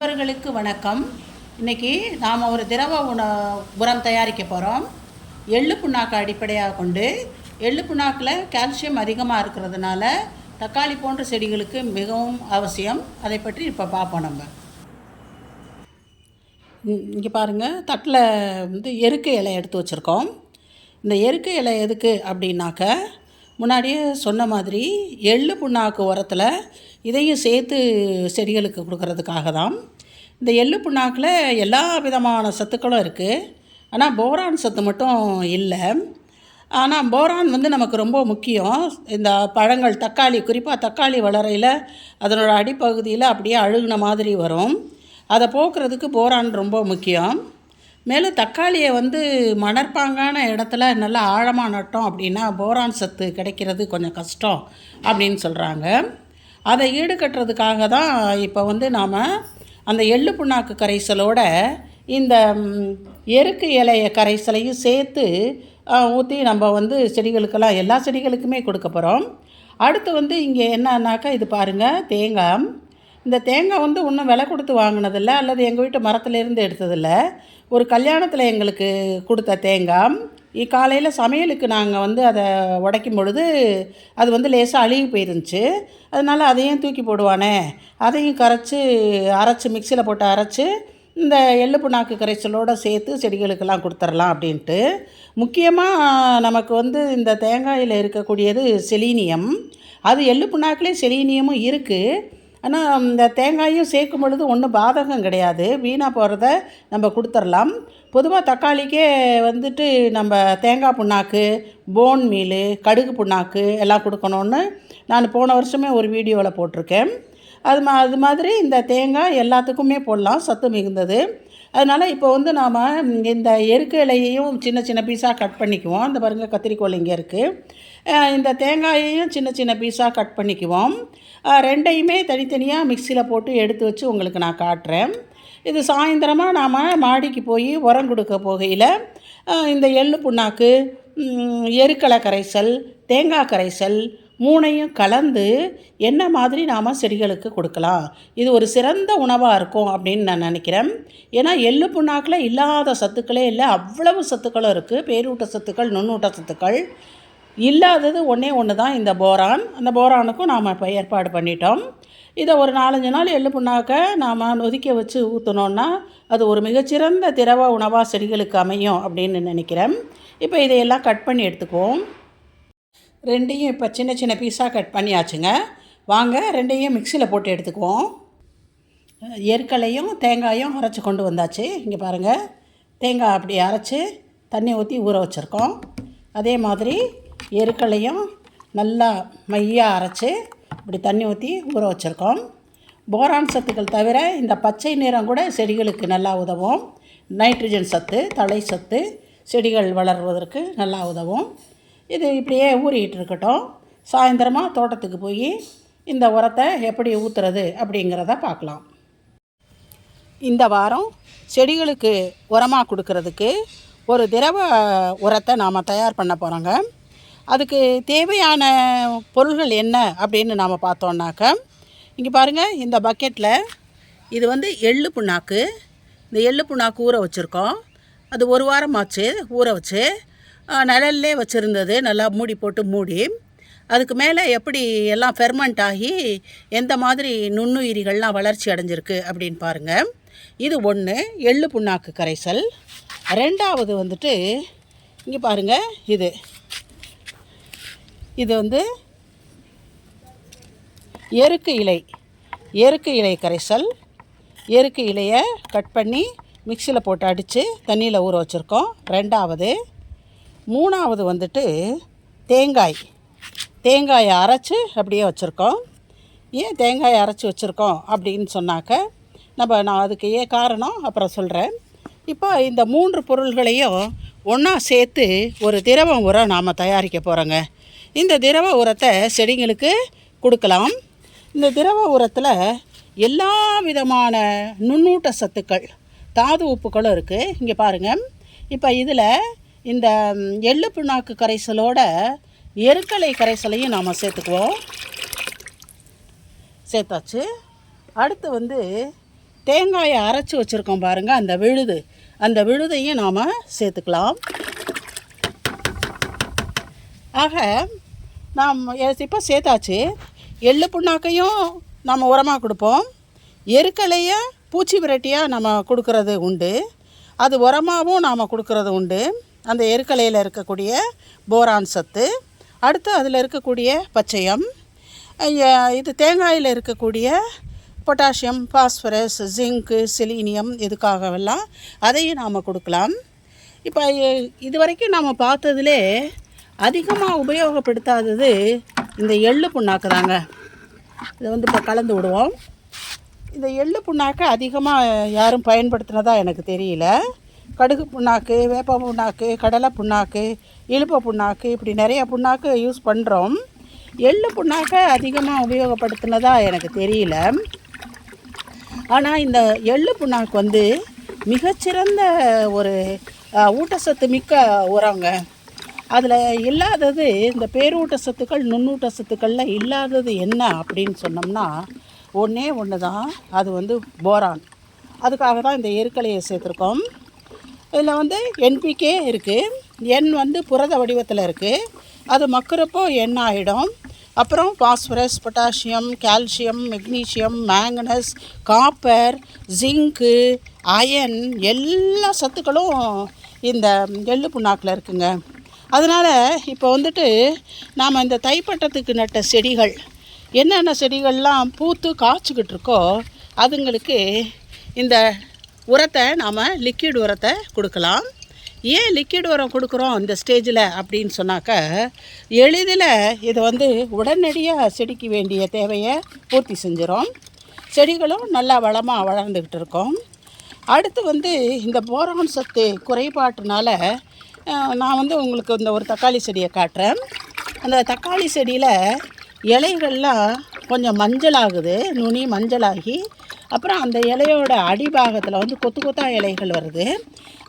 நண்பர்களுக்கு வணக்கம். இன்னைக்கு நாம் ஒரு திரவ உண உரம் தயாரிக்க போகிறோம் எள்ளு புண்ணாக்கை அடிப்படையாக கொண்டு எள்ளு புண்ணாக்கில் கால்சியம் அதிகமாக இருக்கிறதுனால தக்காளி போன்ற செடிகளுக்கு மிகவும் அவசியம். அதை பற்றி இப்போ பார்ப்போம் நம்ம. இங்கே பாருங்கள் தட்டில் வந்து எருக்கு இலை எடுத்து வச்சுருக்கோம். இந்த எருக்கு இலை எதுக்கு அப்படின்னாக்க முன்னாடியே சொன்ன மாதிரி எள்ளு புண்ணாக்கு உரத்தில் இதையும் சேர்த்து செடிகளுக்கு கொடுக்கறதுக்காக தான். இந்த எள்ளு புண்ணாக்கில் எல்லா விதமான சத்துக்களும் இருக்குது ஆனால் போரான் சத்து மட்டும் இல்லை. ஆனால் போரான் வந்து நமக்கு ரொம்ப முக்கியம். இந்த பழங்கள் தக்காளி குறிப்பாக தக்காளி வளரையில் அதனோட அடிப்பகுதியில் அப்படியே அழுகுன மாதிரி வரும். அதை போக்குறதுக்கு போரான் ரொம்ப முக்கியம். மேலும் தக்காளியை வந்து மணற்பாங்கான இடத்துல நல்லா ஆழமாக நட்டோம் அப்படின்னா போரான் சத்து கிடைக்கிறது கொஞ்சம் கஷ்டம் அப்படின்னு சொல்கிறாங்க. அதை ஈடுகட்டுறதுக்காக தான் இப்போ வந்து நாம் அந்த எள்ளு புண்ணாக்கு கரைசலோட இந்த எருக்கு இலைய கரைசலையும் சேர்த்து ஊற்றி நம்ம வந்து செடிகளுக்கெல்லாம் எல்லா செடிகளுக்குமே கொடுக்க போகிறோம். அடுத்து வந்து இங்கே என்னன்னாக்கா இது பாருங்கள் தேங்காய். இந்த தேங்காய் வந்து இன்னும் விலை கொடுத்து வாங்கினதில்ல அல்லது எங்கள் வீட்டு மரத்துலேருந்து எடுத்ததில்ல. ஒரு கல்யாணத்தில் எங்களுக்கு கொடுத்த தேங்காய். இ- காலையில் சமையலுக்கு நாங்கள் வந்து அதை உடைக்கும் பொழுது அது வந்து லேசாக அழுகி போயிருந்துச்சு. அதனால் அதையும் தூக்கி போடுவானே. அதையும் கரைச்சி அரைச்சி மிக்சியில் போட்டு அரைச்சி இந்த எள்ளு புண்ணாக்கு கரைச்சலோடு சேர்த்து செடிகளுக்கெல்லாம் கொடுத்துர்லாம் அப்படின்ட்டு. முக்கியமாக நமக்கு வந்து இந்த தேங்காயில் இருக்கக்கூடியது செலீனியம். அது எள்ளு புண்ணாக்குலேயே செலீனியமும் இருக்குது ஆனால் இந்த தேங்காயும் சேர்க்கும் பொழுது ஒன்றும் பாதகம் கிடையாது. வீணாக போகிறத நம்ம கொடுத்துர்லாம் பொதுவாக தக்காளிக்கே வந்துட்டு நம்ம தேங்காய் புண்ணாக்கு போன் மீல் கடுகு புண்ணாக்கு எல்லாம் கொடுக்கணுன்னு நான் போன வருஷமே ஒரு வீடியோவில் போட்டிருக்கேன். அது மா அது மாதிரி இந்த தேங்காய் எல்லாத்துக்குமே போடலாம். சத்து மிகுந்தது. அதனால் இப்போ வந்து நாம் இந்த எருக்கு இலையையும் சின்ன சின்ன பீஸாக கட் பண்ணிக்குவோம். அந்த பாருங்கள் கத்திரிக்கோள் இங்கே இருக்குது இந்த தேங்காயையும் சின்ன சின்ன பீஸாக கட் பண்ணிக்குவோம். ரெண்டையுமே தனித்தனியாக மிக்சியில் போட்டு எடுத்து வச்சு உங்களுக்கு நான் காட்டுறேன். இது சாயந்தரமாக நாம் மாடிக்கு போய் உரம் கொடுக்க போகையில் இந்த எள்ளு புண்ணாக்கு எருக்களை கரைசல் தேங்காய் கரைசல் மூணையும் கலந்து என்ன மாதிரி நாம் செடிகளுக்கு கொடுக்கலாம். இது ஒரு சிறந்த உணவாக இருக்கும் அப்படின்னு நான் நினைக்கிறேன். ஏன்னா எள்ளு புண்ணாக்கில் இல்லாத சத்துக்களே இல்லை அவ்வளவு சத்துக்களும் இருக்குது பேரூட்ட சத்துக்கள் நுண்ணூட்ட சத்துக்கள். இல்லாதது ஒன்றே ஒன்று தான் இந்த போரான். அந்த போரானுக்கும் நாம் இப்போ ஏற்பாடு பண்ணிட்டோம். இதை ஒரு நாலஞ்சு நாள் எள்ளு புண்ணாக்க நாம் நொதிக்க வச்சு ஊற்றினோன்னா அது ஒரு மிகச்சிறந்த திரவ உணவாக செடிகளுக்கு அமையும் அப்படின்னு நினைக்கிறேன். இப்போ இதையெல்லாம் கட் பண்ணி எடுத்துக்குவோம். ரெண்டையும் இப்போ சின்ன சின்ன பீஸாக கட் பண்ணியாச்சுங்க. வாங்க ரெண்டையும் மிக்சியில் போட்டு எடுத்துக்குவோம். எருக்களையும் தேங்காயும் அரைச்சி கொண்டு வந்தாச்சு. இங்கே பாருங்கள் தேங்காய் அப்படி அரைச்சி தண்ணி ஊற்றி ஊற வச்சுருக்கோம். அதே மாதிரி எருக்களையும் நல்லா மையாக அரைச்சி இப்படி தண்ணி ஊற்றி ஊற வச்சுருக்கோம். போரான் சத்துக்கள் தவிர இந்த பச்சை நிறம் கூட செடிகளுக்கு நல்லா உதவும். நைட்ரஜன் சத்து தழை சத்து செடிகள் வளர்வதற்கு நல்லா உதவும். இது இப்படியே ஊறிக்கிட்டு இருக்கட்டும். சாயந்தரமாக தோட்டத்துக்கு போய் இந்த உரத்தை எப்படி ஊற்றுறது அப்படிங்கிறத பார்க்கலாம். இந்த வாரம் செடிகளுக்கு உரமாக கொடுக்கறதுக்கு ஒரு திரவ உரத்தை நாம் தயார் பண்ண போகிறோங்க அதுக்கு தேவையான பொருள்கள் என்ன அப்படின்னு நாம் பார்த்தோன்னாக்க இங்கே பாருங்கள் இந்த பக்கெட்டில் இது வந்து எள்ளு புண்ணாக்கு. இந்த எள்ளு புண்ணாக்கு ஊற வச்சுருக்கோம். அது ஒரு வாரமாச்சு ஊற வச்சு நிழல்லே வச்சுருந்தது. நல்லா மூடி போட்டு மூடி அதுக்கு மேலே எப்படி எல்லாம் ஃபெர்மெண்ட் ஆகி எந்த மாதிரி நுண்ணுயிரிகள்லாம் வளர்ச்சி அடைஞ்சிருக்கு அப்படின்னு பாருங்கள் இது ஒன்று எள்ளு புண்ணாக்கு கரைசல். ரெண்டாவது வந்துட்டு இங்கே பாருங்கள் இது. இது வந்து எருக்கு இலை. எருக்கு இலை கரைசல். எருக்கு இலையை கட் பண்ணி மிக்சியில் போட்டு அடித்து தண்ணியில் ஊற வச்சுருக்கோம். ரெண்டாவது. மூணாவது வந்துட்டு தேங்காய். தேங்காயை அரைச்சி அப்படியே வச்சுருக்கோம். ஏன் தேங்காயை அரைச்சி வச்சுருக்கோம் அப்படின்னு சொன்னாக்க நம்ம நான் அதுக்கு ஏன் காரணம் அப்புறம் சொல்கிறேன் இப்போ இந்த மூன்று பொருள்களையும் ஒன்றா சேர்த்து ஒரு திரவ உரம் நாம் தயாரிக்க போகிறோங்க இந்த திரவ உரத்தை செடிங்களுக்கு கொடுக்கலாம். இந்த திரவ உரத்தில் எல்லா விதமான நுண்ணூட்ட சத்துக்கள் தாது உப்புகளும் இருக்குது இங்கே பாருங்கள் இப்போ இதில் இந்த எள்ளு புண்ணாக்கு கரைசலோட எருக்கலை கரைசலையும் நாம் சேர்த்துக்குவோம். சேர்த்தாச்சு. அடுத்து வந்து தேங்காயை அரைச்சி வச்சுருக்கோம் பாருங்கள் அந்த விழுது. அந்த விழுதையும் நாம் சேர்த்துக்கலாம். ஆக நாம் இப்போ சேர்த்தாச்சு. எள்ளு புண்ணாக்கையும் நம்ம உரமாக கொடுப்போம். எருக்கலையை பூச்சி விரட்டியாக நம்ம கொடுக்கறது உண்டு. அது உரமாகவும் நாம் கொடுக்கறது உண்டு. அந்த எருக்கலையில் இருக்கக்கூடிய போரான் சத்து அடுத்து அதில் இருக்கக்கூடிய பச்சையம் இது தேங்காயில் இருக்கக்கூடிய பொட்டாசியம் பாஸ்பரஸ் ஜிங்கு செலீனியம் இதுக்காகவெல்லாம் அதையும் நாம் கொடுக்கலாம். இப்போ இது வரைக்கும் நாம் பார்த்ததுலே அதிகமாக உபயோகப்படுத்தாதது இந்த எள்ளு புண்ணாக்கு தாங்க இதை வந்து இப்போ கலந்து விடுவோம். இந்த எள்ளு புண்ணாக்கு அதிகமாக யாரும் பயன்படுத்தினதா எனக்கு தெரியல. கடுகு புண்ணாக்கு வேப்ப புண்ணாக்கு கடலை புண்ணாக்கு இழுப்ப புண்ணாக்கு இப்படி நிறைய புண்ணாக்கு யூஸ் பண்ணுறோம் எள்ளு புண்ணாக்கை அதிகமாக உபயோகப்படுத்தினதா எனக்கு தெரியல. ஆனால் இந்த எள்ளு புண்ணாக்கு வந்து மிகச்சிறந்த ஒரு ஊட்டச்சத்து மிக்க உரங்க. அதில் இல்லாதது இந்த பேரூட்ட சத்துக்கள் நுண்ணூட்ட சத்துக்களில் இல்லாதது என்ன அப்படின்னு சொன்னோம்னா ஒன்றே ஒன்று தான் அது வந்து போரான் அதுக்காக தான் இந்த எருக்கலையை சேர்த்துருக்கோம். இதில் வந்து என்பிகே இருக்குது எண் வந்து புரத வடிவத்தில் இருக்குது அது மக்கிறப்போ எண் ஆகிடும் அப்புறம் phosphorus potassium calcium magnesium manganese copper zinc iron எல்லா சத்துக்களும் இந்த எள்ளு புண்ணாக்கில் இருக்குங்க. அதனால் இப்போ வந்துட்டு நாம் இந்த தைப்பட்டத்துக்கு நட்ட செடிகள் என்னென்ன செடிகள்லாம் பூத்து காய்ச்சிக்கிட்டு இருக்கோ அதுங்களுக்கு இந்த உரத்தை நாம் லிக்விட் உரத்தை கொடுக்கலாம். ஏன் லிக்விட் உரம் கொடுக்குறோம் இந்த ஸ்டேஜில் அப்படின்னு சொன்னாக்க எளிதில் இதை வந்து உடனடியாக செடிக்கு வேண்டிய தேவையை பூர்த்தி செஞ்சிடும் செடிகளும் நல்லா வளமாக வளர்ந்துக்கிட்டு இருக்கோம். அடுத்து வந்து இந்த போரான் சத்து குறைபாட்டுனால நான் வந்து உங்களுக்கு இந்த ஒரு தக்காளி செடியை காட்டுறேன். அந்த தக்காளி செடியில் இலைகள்லாம் கொஞ்சம் மஞ்சளாகுது நுனி மஞ்சளாகி அப்புறம் அந்த இலையோட அடிபாகத்தில் வந்து கொத்து கொத்தா இலைகள் வருது.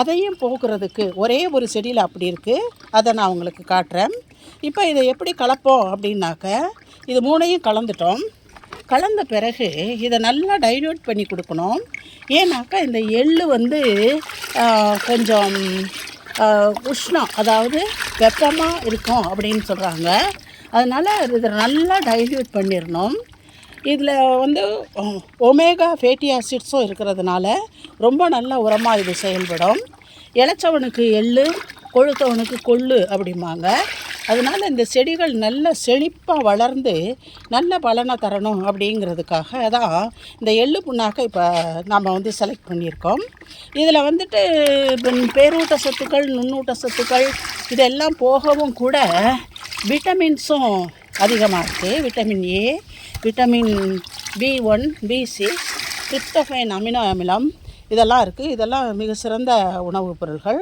அதையும் போக்குறதுக்கு ஒரே ஒரு செடியில் அப்படி இருக்குது அதை நான் உங்களுக்கு காட்டுறேன். இப்போ இதை எப்படி கலப்போம் அப்படின்னாக்க இது மூணையும் கலந்துட்டோம். கலந்த பிறகு இதை நல்லா டைல்யூட் பண்ணி கொடுக்கணும். ஏன்னாக்கா இந்த எள்ளு வந்து கொஞ்சம் உஷ்ணம் அதாவது வெப்பமாக இருக்கும் அப்படின்னு சொல்கிறாங்க அதனால் இதை நல்லா டைல்யூட் பண்ணிடணும் இதில் வந்து ஒமேகா ஃபேட்டி ஆசிட்ஸும் இருக்கிறதுனால ரொம்ப நல்ல உரமாக இது செயல்படும். இளைச்சவனுக்கு எள்ளு கொழுத்தவனுக்கு கொள்ளு அப்படிம்பாங்க. அதனால் இந்த செடிகள் நல்ல செழிப்பாக வளர்ந்து நல்ல பலனை தரணும் அப்படிங்கிறதுக்காக தான் இந்த எள்ளு புண்ணாக்கை இப்போ நாம் வந்து செலக்ட் பண்ணியிருக்கோம். இதில் வந்துட்டு பேரூட்ட சத்துக்கள் நுண்ணூட்ட சத்துக்கள் இதெல்லாம் போகவும் கூட விட்டமின்ஸும் அதிகமாக இருக்குது vitamin A vitamin B one B six tryptophan amino அமிலம் இதெல்லாம் இருக்குது இதெல்லாம் மிக சிறந்த உணவுப் பொருள்கள்.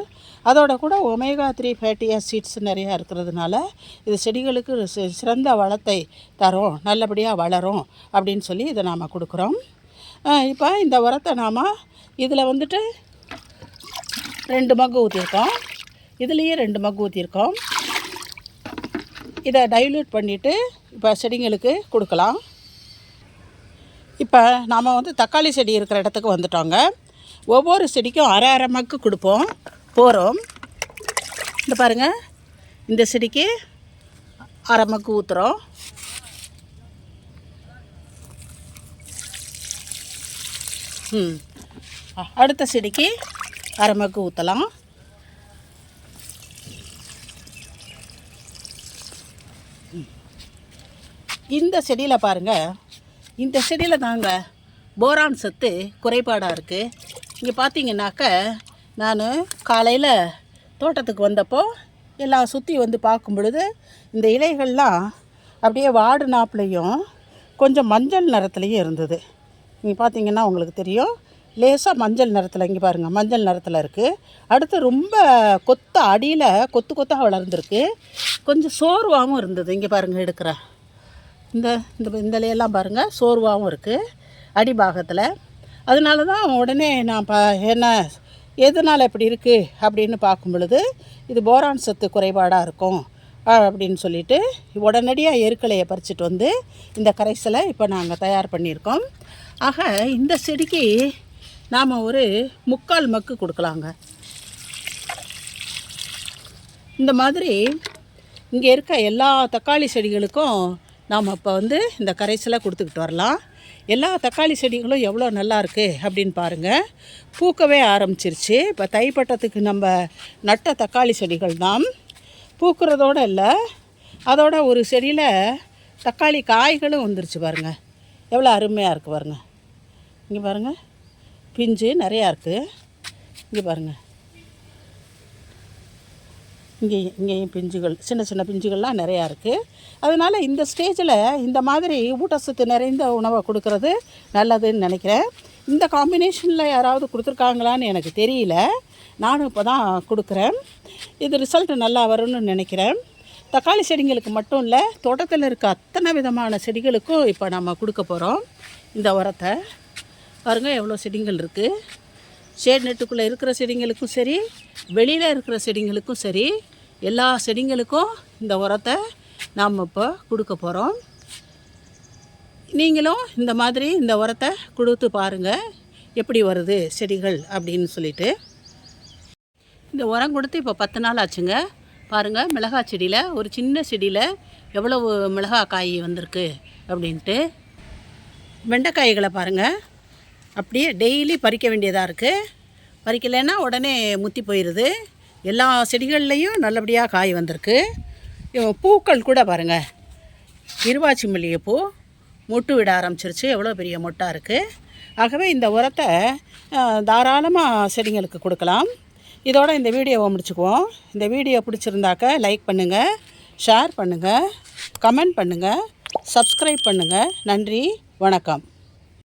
அதோட கூட ஒமேகா த்ரீ ஃபேட்டி ஆசிட்ஸ் நிறையா இருக்கிறதுனால இது செடிகளுக்கு சிறந்த வளத்தை தரும். நல்லபடியாக வளரும் அப்படின்னு சொல்லி இதை நாம் கொடுக்குறோம். இப்போ இந்த உரத்தை நாம் இதில் வந்துட்டு ரெண்டு மக்கு ஊற்றிருக்கோம் இதுலேயே ரெண்டு மக்கு ஊற்றிருக்கோம் இதை டைல்யூட் பண்ணிவிட்டு இப்போ செடிங்களுக்கு கொடுக்கலாம். இப்போ நாம் வந்து தக்காளி செடி இருக்கிற இடத்துக்கு வந்துட்டோங்க. ஒவ்வொரு செடிக்கும் அரை அரை மக்கு கொடுப்போம். போகிறோம் இந்த பாருங்கள் இந்த செடிக்கு அரை மக்கு ஊற்றுறோம் ம். அடுத்த செடிக்கு அரை மக்கு ஊற்றலாம் இந்த செடியில் பாருங்கள் இந்த செடியில் தாங்க போரான் சத்து குறைபாடாக இருக்குது இங்கே பார்த்தீங்கன்னாக்க நான் காலையில் தோட்டத்துக்கு வந்தப்போ எல்லாம் சுற்றி வந்து பார்க்கும் பொழுது இந்த இலைகள்லாம் அப்படியே வாடு நாப்புலையும் கொஞ்சம் மஞ்சள் நிறத்துலையும் இருந்தது. நீங்கள் பார்த்தீங்கன்னா உங்களுக்கு தெரியும். லேசாக மஞ்சள் நிறத்தில் இங்கே பாருங்கள் மஞ்சள் நிறத்தில் இருக்குது அடுத்து ரொம்ப கொத்த அடியில் கொத்து கொத்தாக வளர்ந்துருக்கு. கொஞ்சம் சோர்வாகவும் இருந்தது. இங்கே பாருங்கள் எடுக்கிற. இந்த இந்த இந்த இலையெல்லாம் பாருங்கள் சோர்வாகவும் இருக்குது அடிபாகத்தில் அதனால தான் உடனே நான் ப என்ன எதனால் இப்படி இருக்குது அப்படின்னு பார்க்கும் பொழுது இது போரான் சத்து குறைபாடாக இருக்கும் அப்படின்னு சொல்லிட்டு உடனடியாக எருக்கலையை பறிச்சிட்டு வந்து இந்த கரைசலை இப்போ நாங்கள் தயார் பண்ணியிருக்கோம். ஆக இந்த செடிக்கு நாம் ஒரு முக்கால் மக்கு கொடுக்கலாங்க. இந்த மாதிரி இங்கே இருக்க எல்லா தக்காளி செடிகளுக்கும் நாம் இப்போ வந்து இந்த கரைசலை கொடுத்துக்கிட்டு வரலாம். எல்லா தக்காளி செடிகளும் எவ்வளோ நல்லா இருக்குது அப்படின்னு பாருங்கள் பூக்கவே ஆரம்பிச்சிருச்சு. இப்போ தைப்பட்டத்துக்கு நம்ம நட்ட தக்காளி செடிகள் தான். பூக்கிறதோடு இல்லை. அதோட ஒரு செடியில் தக்காளி காய்களும் வந்துருச்சு பாருங்கள் எவ்வளோ அருமையாக இருக்குது பாருங்கள் இங்கே பாருங்கள் பிஞ்சு நிறையா இருக்குது இங்கே பாருங்கள் இங்கேயும் இங்கேயும் பிஞ்சுகள் சின்ன சின்ன பிஞ்சுகள்லாம் நிறையா இருக்குது அதனால் இந்த ஸ்டேஜில் இந்த மாதிரி ஊட்டச்சத்து நிறைந்த உணவை கொடுக்கறது நல்லதுன்னு நினைக்கிறேன். இந்த காம்பினேஷனில் யாராவது கொடுத்துருக்காங்களான்னு எனக்கு தெரியல. நானும் இப்போ தான் கொடுக்குறேன். இது ரிசல்ட் நல்லா வரும்னு நினைக்கிறேன். தக்காளி செடிங்களுக்கு மட்டும் இல்லை தோட்டத்தில் இருக்க அத்தனை விதமான செடிகளுக்கும் இப்போ நம்ம கொடுக்க போகிறோம் இந்த உரத்தை. பாருங்கள் எவ்வளோ செடிகள் இருக்குது ஷேட் நெட்டுக்குள்ளே இருக்கிற செடிங்களுக்கும் சரி வெளியில் இருக்கிற செடிங்களுக்கும் சரி எல்லா செடிங்களுக்கும் இந்த உரத்தை நாம் இப்போ கொடுக்க போகிறோம் நீங்களும் இந்த மாதிரி இந்த உரத்தை கொடுத்து பாருங்கள் எப்படி வருது செடிகள் அப்படின்னு சொல்லிட்டு. இந்த உரம் கொடுத்து இப்போ பத்து நாள் ஆச்சுங்க. பாருங்கள் மிளகாய் செடியில் ஒரு சின்ன செடியில் எவ்வளவு மிளகாய் காய் வந்திருக்கு அப்படின்ட்டு. வெண்டைக்காய்களை பாருங்கள் அப்படியே டெய்லி பறிக்க வேண்டியதாக இருக்குது பறிக்கலைன்னா உடனே முத்தி போயிடுது எல்லா செடிகள்லேயும் நல்லபடியாக காய் வந்திருக்கு. பூக்கள் கூட பாருங்கள் இருவாச்சி மல்லிகைப்பூ மொட்டு விட ஆரம்பிச்சிருச்சு. எவ்வளோ பெரிய மொட்டாக இருக்குது ஆகவே இந்த உரத்தை தாராளமாக செடிங்களுக்கு கொடுக்கலாம். இதோட இந்த வீடியோவை முடிச்சுக்குவோம். இந்த வீடியோ பிடிச்சிருந்தாக்க லைக் பண்ணுங்கள் ஷேர் பண்ணுங்கள் கமெண்ட் பண்ணுங்கள் சப்ஸ்கிரைப் பண்ணுங்கள் நன்றி வணக்கம்.